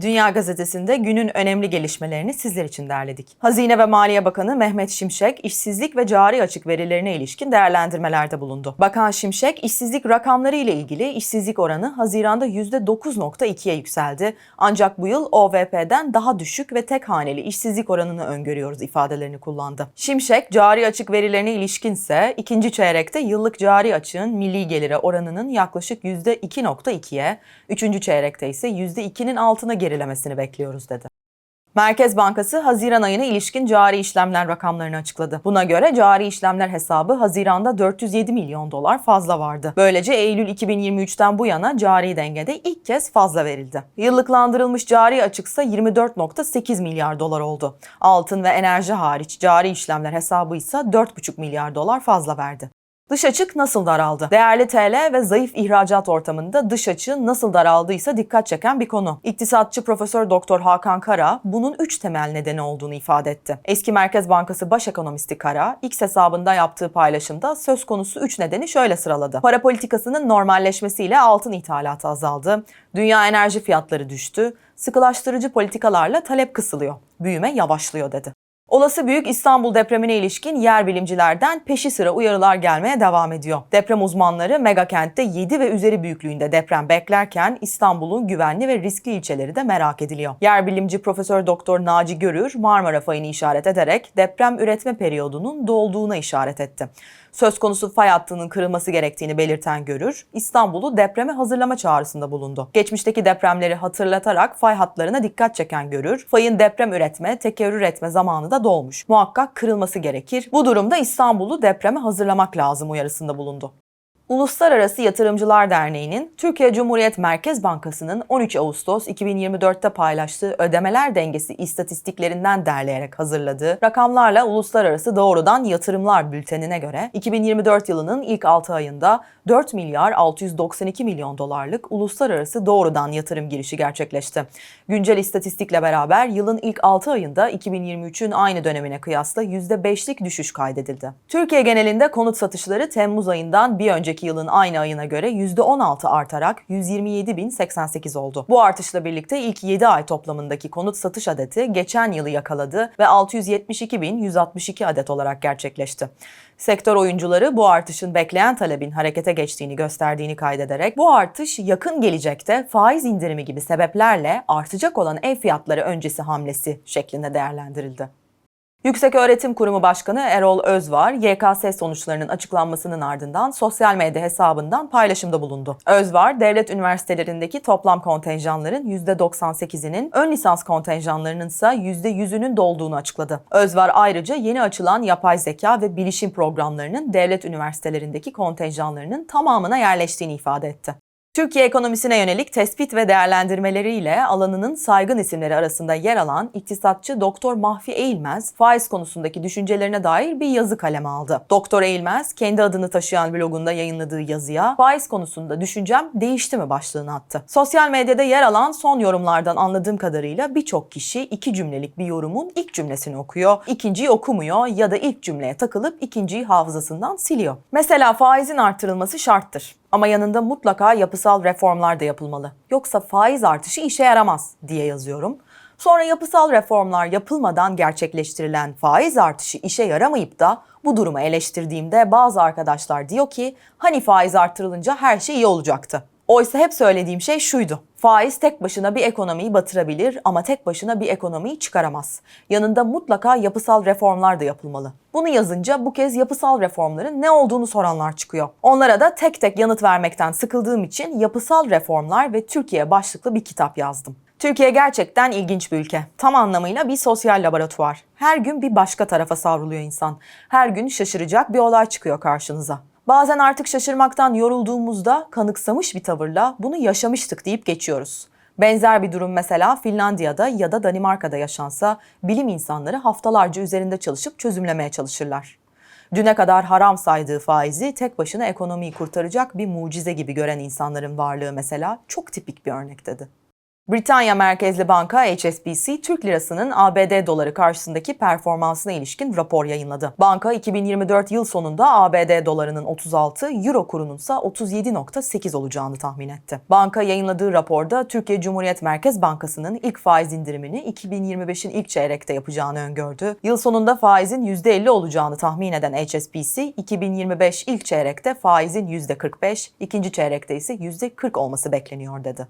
Dünya Gazetesi'nde günün önemli gelişmelerini sizler için derledik. Hazine ve Maliye Bakanı Mehmet Şimşek, işsizlik ve cari açık verilerine ilişkin değerlendirmelerde bulundu. Bakan Şimşek, işsizlik rakamları ile ilgili işsizlik oranı Haziran'da %9.2'ye yükseldi. Ancak bu yıl OVP'den daha düşük ve tek haneli işsizlik oranını öngörüyoruz ifadelerini kullandı. Şimşek, cari açık verilerine ilişkinse ikinci çeyrekte yıllık cari açığın milli gelire oranının yaklaşık %2.2'ye, üçüncü çeyrekte ise %2'nin altına gerilemesini bekliyoruz dedi. Merkez Bankası Haziran ayına ilişkin cari işlemler rakamlarını açıkladı. Buna göre cari işlemler hesabı Haziran'da 407 milyon dolar fazla vardı. Böylece Eylül 2023'ten bu yana cari dengede ilk kez fazla verildi. Yıllıklandırılmış cari açıksa 24.8 milyar dolar oldu. Altın ve enerji hariç cari işlemler hesabı ise 4,5 milyar dolar fazla verdi. Dış açık nasıl daraldı? Değerli TL ve zayıf ihracat ortamında dış açığın nasıl daraldıysa dikkat çeken bir konu. İktisatçı Profesör Doktor Hakan Kara bunun 3 temel nedeni olduğunu ifade etti. Eski Merkez Bankası Baş Ekonomisti Kara, X hesabında yaptığı paylaşımda söz konusu 3 nedeni şöyle sıraladı. Para politikasının normalleşmesiyle altın ithalatı azaldı, dünya enerji fiyatları düştü, sıkılaştırıcı politikalarla talep kısılıyor, büyüme yavaşlıyor dedi. Olası büyük İstanbul depremine ilişkin yer bilimcilerden peşi sıra uyarılar gelmeye devam ediyor. Deprem uzmanları mega kentte 7 ve üzeri büyüklüğünde deprem beklerken İstanbul'un güvenli ve riskli ilçeleri de merak ediliyor. Yer bilimci Profesör Doktor Naci Görür Marmara fayını işaret ederek deprem üretme periyodunun dolduğuna işaret etti. Söz konusu fay hattının kırılması gerektiğini belirten Görür, İstanbul'u depreme hazırlama çağrısında bulundu. Geçmişteki depremleri hatırlatarak fay hatlarına dikkat çeken Görür, fayın deprem üretme, tekerrür etme zamanı da dolmuş. Muhakkak kırılması gerekir. Bu durumda İstanbul'u depreme hazırlamak lazım uyarısında bulundu. Uluslararası Yatırımcılar Derneği'nin Türkiye Cumhuriyet Merkez Bankası'nın 13 Ağustos 2024'te paylaştığı ödemeler dengesi istatistiklerinden derleyerek hazırladığı rakamlarla Uluslararası Doğrudan Yatırımlar Bülteni'ne göre 2024 yılının ilk 6 ayında 4 milyar 692 milyon dolarlık uluslararası doğrudan yatırım girişi gerçekleşti. Güncel istatistikle beraber yılın ilk 6 ayında 2023'ün aynı dönemine kıyasla %5'lik düşüş kaydedildi. Türkiye genelinde konut satışları Temmuz ayından bir önceki yılın aynı ayına göre %16 artarak 127.088 oldu. Bu artışla birlikte ilk 7 ay toplamındaki konut satış adeti geçen yılı yakaladı ve 672.162 adet olarak gerçekleşti. Sektör oyuncuları bu artışın bekleyen talebin harekete geçtiğini gösterdiğini kaydederek bu artış yakın gelecekte faiz indirimi gibi sebeplerle artacak olan ev fiyatları öncesi hamlesi şeklinde değerlendirildi. Yükseköğretim Kurumu Başkanı Erol Özvar, YKS sonuçlarının açıklanmasının ardından sosyal medya hesabından paylaşımda bulundu. Özvar, devlet üniversitelerindeki toplam kontenjanların %98'inin, ön lisans kontenjanlarının ise %100'ünün dolduğunu açıkladı. Özvar ayrıca yeni açılan yapay zeka ve bilişim programlarının devlet üniversitelerindeki kontenjanlarının tamamına yerleştiğini ifade etti. Türkiye ekonomisine yönelik tespit ve değerlendirmeleriyle alanının saygın isimleri arasında yer alan iktisatçı Doktor Mahfi Eğilmez, faiz konusundaki düşüncelerine dair bir yazı kaleme aldı. Doktor Eğilmez, kendi adını taşıyan blogunda yayınladığı yazıya faiz konusunda düşüncem değişti mi başlığını attı. Sosyal medyada yer alan son yorumlardan anladığım kadarıyla birçok kişi iki cümlelik bir yorumun ilk cümlesini okuyor, ikinciyi okumuyor ya da ilk cümleye takılıp ikinciyi hafızasından siliyor. Mesela faizin artırılması şarttır. Ama yanında mutlaka yapısal reformlar da yapılmalı. Yoksa faiz artışı işe yaramaz diye yazıyorum. Sonra yapısal reformlar yapılmadan gerçekleştirilen faiz artışı işe yaramayıp da bu durumu eleştirdiğimde bazı arkadaşlar diyor ki hani faiz artırılınca her şey iyi olacaktı. Oysa hep söylediğim şey şuydu. Faiz tek başına bir ekonomiyi batırabilir ama tek başına bir ekonomiyi çıkaramaz. Yanında mutlaka yapısal reformlar da yapılmalı. Bunu yazınca bu kez yapısal reformların ne olduğunu soranlar çıkıyor. Onlara da tek tek yanıt vermekten sıkıldığım için yapısal reformlar ve Türkiye başlıklı bir kitap yazdım. Türkiye gerçekten ilginç bir ülke. Tam anlamıyla bir sosyal laboratuvar. Her gün bir başka tarafa savruluyor insan. Her gün şaşıracak bir olay çıkıyor karşınıza. Bazen artık şaşırmaktan yorulduğumuzda kanıksamış bir tavırla bunu yaşamıştık deyip geçiyoruz. Benzer bir durum mesela Finlandiya'da ya da Danimarka'da yaşansa bilim insanları haftalarca üzerinde çalışıp çözümlemeye çalışırlar. Düne kadar haram saydığı faizi tek başına ekonomiyi kurtaracak bir mucize gibi gören insanların varlığı mesela çok tipik bir örnek dedi. Britanya merkezli banka HSBC, Türk lirasının ABD doları karşısındaki performansına ilişkin rapor yayınladı. Banka 2024 yıl sonunda ABD dolarının 36, Euro kurunun ise 37.8 olacağını tahmin etti. Banka yayınladığı raporda Türkiye Cumhuriyet Merkez Bankası'nın ilk faiz indirimini 2025'in ilk çeyrekte yapacağını öngördü. Yıl sonunda faizin %50 olacağını tahmin eden HSBC, 2025 ilk çeyrekte faizin %45, ikinci çeyrekte ise %40 olması bekleniyor dedi.